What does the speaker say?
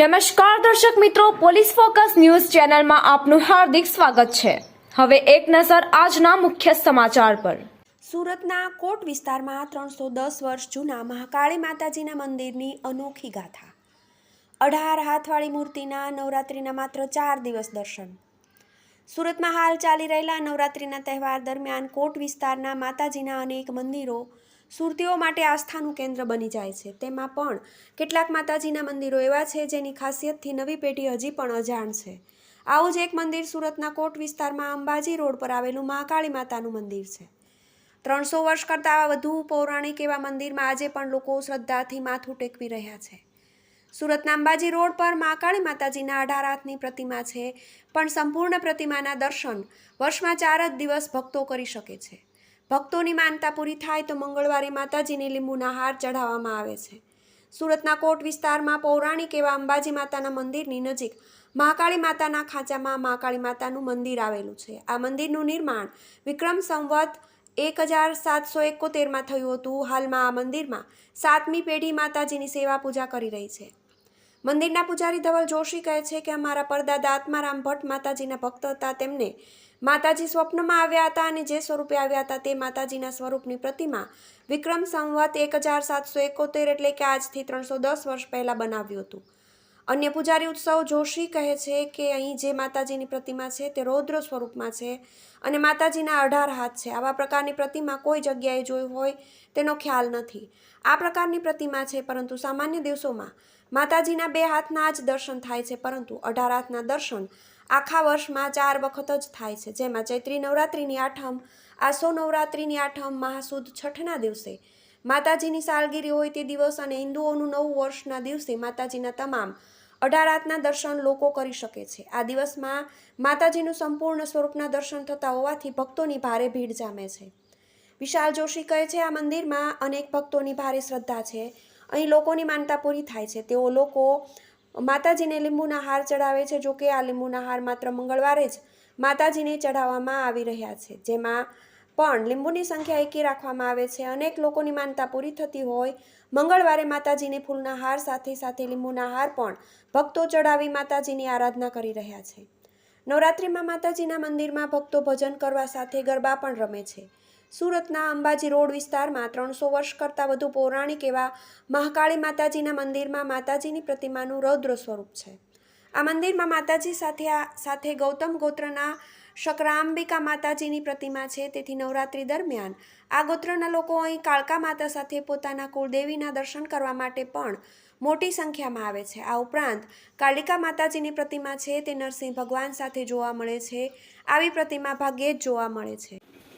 નમસ્કાર દર્શક મિત્રો, પોલીસ ફોકસ ન્યૂઝ ચેનલમાં આપનું હાર્દિક સ્વાગત છે. હવે એક નજર આજના મુખ્ય સમાચાર પર. સુરતના કોટ વિસ્તારમાં ત્રણસો દસ વર્ષ જૂના મહાકાળી માતાજીના મંદિરની અનોખી ગાથા. અઢાર હાથવાળી મૂર્તિના નવરાત્રિના માત્ર ચાર દિવસ દર્શન. સુરતમાં હાલ ચાલી રહેલા નવરાત્રિના તહેવાર દરમિયાન કોટ વિસ્તારના માતાજીના અનેક મંદિરો સુરતીઓ માટે આસ્થાનું કેન્દ્ર બની જાય છે. તેમાં પણ કેટલાક માતાજીના મંદિરો એવા છે જેની ખાસિયતથી નવી પેઢી હજી પણ અજાણ છે. આવું જ એક મંદિર સુરતના કોટ વિસ્તારમાં અંબાજી રોડ પર આવેલું મહાકાળી માતાનું મંદિર છે. ત્રણસો વર્ષ કરતાં વધુ પૌરાણિક એવા મંદિરમાં આજે પણ લોકો શ્રદ્ધાથી માથું ટેકવી રહ્યા છે. સુરતના અંબાજી રોડ પર મહાકાળી માતાજીના અઢાર હાથની પ્રતિમા છે, પણ સંપૂર્ણ પ્રતિમાના દર્શન વર્ષમાં ચાર જ દિવસ ભક્તો કરી શકે છે. ભક્તોની માનતા પૂરી થાય તો મંગળવારે માતાજીને લીંબુના હાર ચઢાવવામાં આવે છે. સુરતના કોટ વિસ્તારમાં પૌરાણિક એવા અંબાજી માતાના મંદિરની નજીક મહાકાળી માતાના ખાંચામાં મહાકાળી માતાનું મંદિર આવેલું છે. આ મંદિરનું નિર્માણ વિક્રમ સંવત એક હજાર સાતસો એકોતેરમાં થયું હતું. હાલમાં આ મંદિરમાં સાતમી પેઢી માતાજીની સેવા પૂજા કરી રહી છે. મંદિરના પૂજારી ધવલ જોશી કહે છે કે અમારા પરદાદા આત્મારામ ભટ્ટ માતાજીના ભક્ત હતા. તેમને માતાજી સ્વપ્નમાં આવ્યા હતા અને જે સ્વરૂપે આવ્યા હતા તે માતાજીના સ્વરૂપની પ્રતિમા વિક્રમ સંવત એક હજાર સાતસો એકોતેર એટલે કે આજથી ત્રણસો દસ વર્ષ પહેલાં બનાવ્યું હતું. અન્ય પૂજારી ઉત્સવ જોશી કહે છે કે અહીં જે માતાજીની પ્રતિમા છે તે રૌદ્ર સ્વરૂપમાં છે અને માતાજીના અઢાર હાથ છે. આવા પ્રકારની પ્રતિમા કોઈ જગ્યાએ જોઈ હોય તેનો ખ્યાલ નથી. આ પ્રકારની પ્રતિમા છે પરંતુ સામાન્ય દિવસોમાં માતાજીના બે હાથના જ દર્શન થાય છે, પરંતુ અઢાર હાથના દર્શન આખા વર્ષમાં ચાર વખત જ થાય છે. જેમાં ચૈત્રી નવરાત્રિની આઠમ, આસો નવરાત્રિની આઠમ, મહાસુદ છઠના દિવસે માતાજીની સાલગીરી હોય તે દિવસ અને હિન્દુઓનું નવું વર્ષના દિવસે માતાજીના તમામ અઢાર હાથના દર્શન લોકો કરી શકે છે. આ દિવસમાં માતાજીનું સંપૂર્ણ સ્વરૂપના દર્શન થતા હોવાથી ભક્તોની ભારે ભીડ જામે છે. વિશાલ જોશી કહે છે, આ મંદિરમાં અનેક ભક્તોની ભારે શ્રદ્ધા છે. અહીં લોકોની માનતા પૂરી થાય છે. તેઓ લોકો માતાજીને લીંબુના હાર ચડાવે છે, જોકે આ લીંબુના હાર માત્ર મંગળવારે જ માતાજીને ચઢાવવામાં આવી રહ્યા છે. જેમાં પણ લીંબુની સંખ્યા એકી રાખવામાં આવે છે. અનેક લોકોની માનતા પૂરી થતી હોય, મંગળવારે માતાજીને ફૂલના હાર સાથે સાથે લીંબુના હાર પણ ભક્તો ચડાવી માતાજીની આરાધના કરી રહ્યા છે. નવરાત્રિમાં માતાજીના મંદિરમાં ભક્તો ભજન કરવા સાથે ગરબા પણ રમે છે. સુરતના અંબાજી રોડ વિસ્તારમાં ત્રણસો વર્ષ કરતાં વધુ પૌરાણિક એવા મહાકાળી માતાજીના મંદિરમાં માતાજીની પ્રતિમાનું રૌદ્ર સ્વરૂપ છે. આ મંદિરમાં માતાજી સાથે આ, સાથે ગૌતમ ગોત્રના શકરાંબિકા માતાજીની પ્રતિમા છે. તેથી નવરાત્રિ દરમિયાન આ ગોત્રના લોકો અહીં કાળકા માતા સાથે પોતાના કુળદેવીના દર્શન કરવા માટે પણ મોટી સંખ્યામાં આવે છે. આ ઉપરાંત કાલિકા માતાજીની પ્રતિમા છે. તે નરસિંહ ભગવાન સાથે જોવા મળે છે. આવી પ્રતિમા ભાગ્યે જ જોવા મળે છે.